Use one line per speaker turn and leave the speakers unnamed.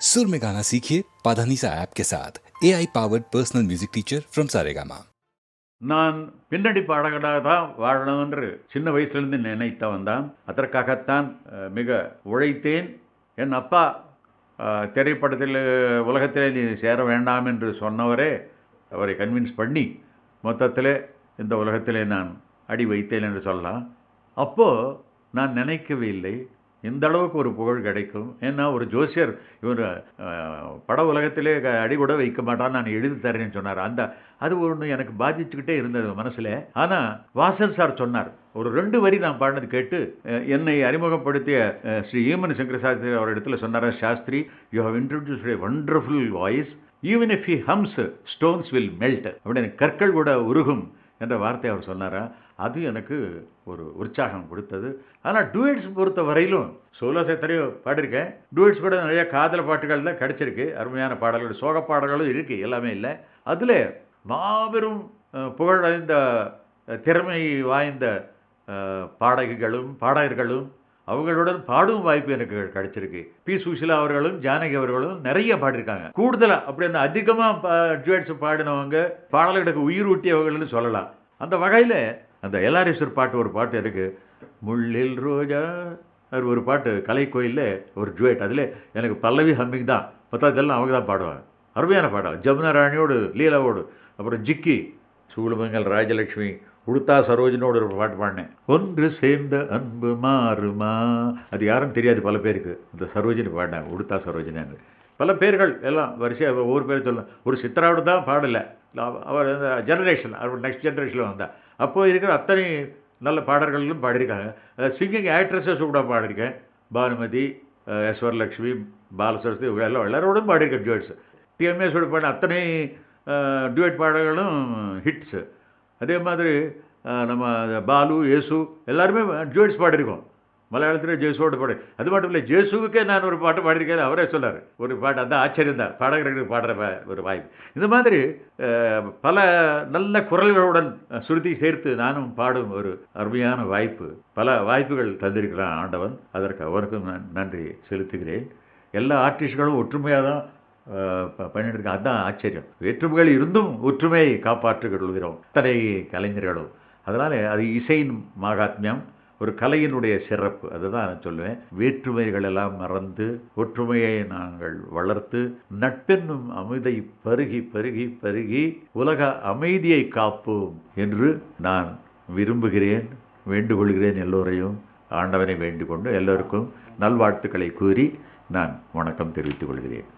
सुर में गाना सीखिए पाधानीसा ऐप के साथ A I powered personal music teacher from Saregama
நான் பின்னணி பாடகராக தான் வாழணும் என்று சின்ன வயசுலேருந்து நினைத்தவன் தான் அதற்காகத்தான் அஹ், மிக உழைத்தேன் என் அப்பா அஹ், திரைப்படத்தில் உலகத்திலே நீ சேர வேண்டாம் என்று சொன்னவரே அவரை கன்வின்ஸ் பண்ணி மொத்தத்தில் இந்த உலகத்திலே நான் அடி வைத்தேன் என்று சொல்லலாம் அப்போது நான் நினைக்கவே இல்லை இந்த அளவுக்கு ஒரு புகழ் கிடைக்கும். ஏன்னா ஒரு ஜோசியர் இவர் பட உலகத்திலே க- அடி கூட வைக்க மாட்டான் நான் எழுதி தரேன்னு சொன்னார். அந்த அது ஒன்று எனக்கு பாதிச்சுக்கிட்டே இருந்தது மனசில். ஆனால் வாசன் சார் சொன்னார். ஒரு ரெண்டு வரி நான் பாடினது கேட்டு என்னை அறிமுகப்படுத்திய ஸ்ரீ ஈமன் சங்கர சாஸ்திரி அவர் இடத்துல சொன்னார் Shastri you have introduce a wonderful voice even if he hums stones will melt அப்படின்னு கற்கள் கூட உருகும். என்ற வார்த்தை அவர் சொன்னாரா? அது எனக்கு ஒரு உற்சாகம் கொடுத்தது. ஆனால் டூயட்ஸ் பொறுத்த வரையிலும் சோலோஸ் எத்தனையோ பாடியிருக்கேன். டூயட்ஸ் கூட நிறைய காதல் பாட்டுகள் தான் அருமையான பாடல்கள் சோக பாடல்களும் இருக்குது எல்லாமே இல்லை. அதில் மாபெரும் புகழடைந்த திறமை வாய்ந்த பாடகிகளும் பாடகர்களும் அவங்களுடன் பாடும் வாய்ப்பு எனக்கு கிடைச்சிருக்கு. பி. சுஷிலா அவர்களும் ஜானகி அவர்களும் நிறைய பாடியிருக்காங்க. கூடுதலாக அப்படி அந்த அதிகமாக டுவேட்ஸ் பாடினவங்க பாடல்களுக்கு உயிர் ஊட்டியவர்கள்னு சொல்லலாம். அந்த வகையில் அந்த எல்ஆர்எஸ்வர் பாட்டு ஒரு பாட்டு இருக்கு. முள்ளில் ரோஜா அது ஒரு பாட்டு கலை கோயிலில் ஒரு ஜுவேட் அதில் எனக்கு பல்லவி ஹம்மிங் தான். பத்தாவதுலாம் அவங்க தான் பாடுவாங்க. அருமையான பாடம் ஜமுனா ராணியோடு லீலாவோடு. அப்புறம் ஜிக்கி சூளுமங்கல் ராஜலட்சுமி உடுத்தா சரோஜினோட ஒரு பாட்டு பாடினேன். ஒன்று சேர்ந்த அன்பு மாறுமா? அது யாரும் தெரியாது பல பேருக்கு. இந்த சரோஜினி பாடினாங்க உடுத்தா சரோஜினாங்க பல பேர்கள் எல்லாம் வரிசையாக ஒவ்வொரு பேர் சொல்லலாம் ஒரு சித்ராவோட தான் பாடலை. அவர் அந்த ஜெனரேஷன் அவர் நெக்ஸ்ட் ஜென்ரேஷனில் வந்தால் அப்போது இருக்கிற அத்தனை நல்ல பாடல்களும் பாடியிருக்காங்க. சிங்கிங் ஆக்ட்ரஸஸ் கூட பாடியிருக்கேன். பானுமதி எஸ் வரலட்சுமி பாலசரஸ்வதி எல்லாம் எல்லாரோடும் பாடியிருக்கேன் ஜுவட்ஸ் டிஎம்எஸோட பாடின அத்தனை டியூட் பாடல்களும் ஹிட்ஸு அதே மாதிரி நம்ம பாலு இயேசு எல்லாருமே ஜுவட்ஸ் பாடியிருக்கோம். மலையாளத்தில் ஜேசுவோட பாடு. அது மட்டும் இல்லை ஜேசுவுக்கே நான் ஒரு பாட்டு பாடியிருக்கேன் அவரே சொன்னார். ஒரு பாட்டு அந்த ஆச்சரியம் தான். பாடகர்களுக்கு பாடுற ஒரு வாய்ப்பு. இந்த மாதிரி பல நல்ல குரல்களுடன் சுருதி சேர்த்து நானும் பாடும் ஒரு அருமையான வாய்ப்பு. பல வாய்ப்புகள் தந்திருக்கிறான் ஆண்டவன். அதற்கு அவருக்கும் நான் நன்றி செலுத்துகிறேன். எல்லா ஆர்டிஸ்ட்களும் ஒற்றுமையாக தான் ப- பண்ணிட்டு அதுதான் ஆச்சரியம். வேற்றுமைகள் இருந்தும் ஒற்றுமையை காப்பாற்றிக் கொள்கிறோம் அத்தனை கலைஞர்களும் அதனால் அது இசையின் மகாத்மியம் ஒரு கலையினுடைய சிறப்பு அதுதான் நான் சொல்லுவேன். வேற்றுமைகள் எல்லாம் மறந்து ஒற்றுமையை நாங்கள் வளர்த்து நட்பென்னும் அமைதை பருகி பருகி பருகி உலக அமைதியை காப்போம் என்று நான் விரும்புகிறேன் வேண்டுகொள்கிறேன் எல்லோரையும். ஆண்டவனை வேண்டிக் கொண்டு எல்லோருக்கும் நல்வாழ்த்துக்களை கூறி நான் வணக்கம் தெரிவித்துக் கொள்கிறேன்.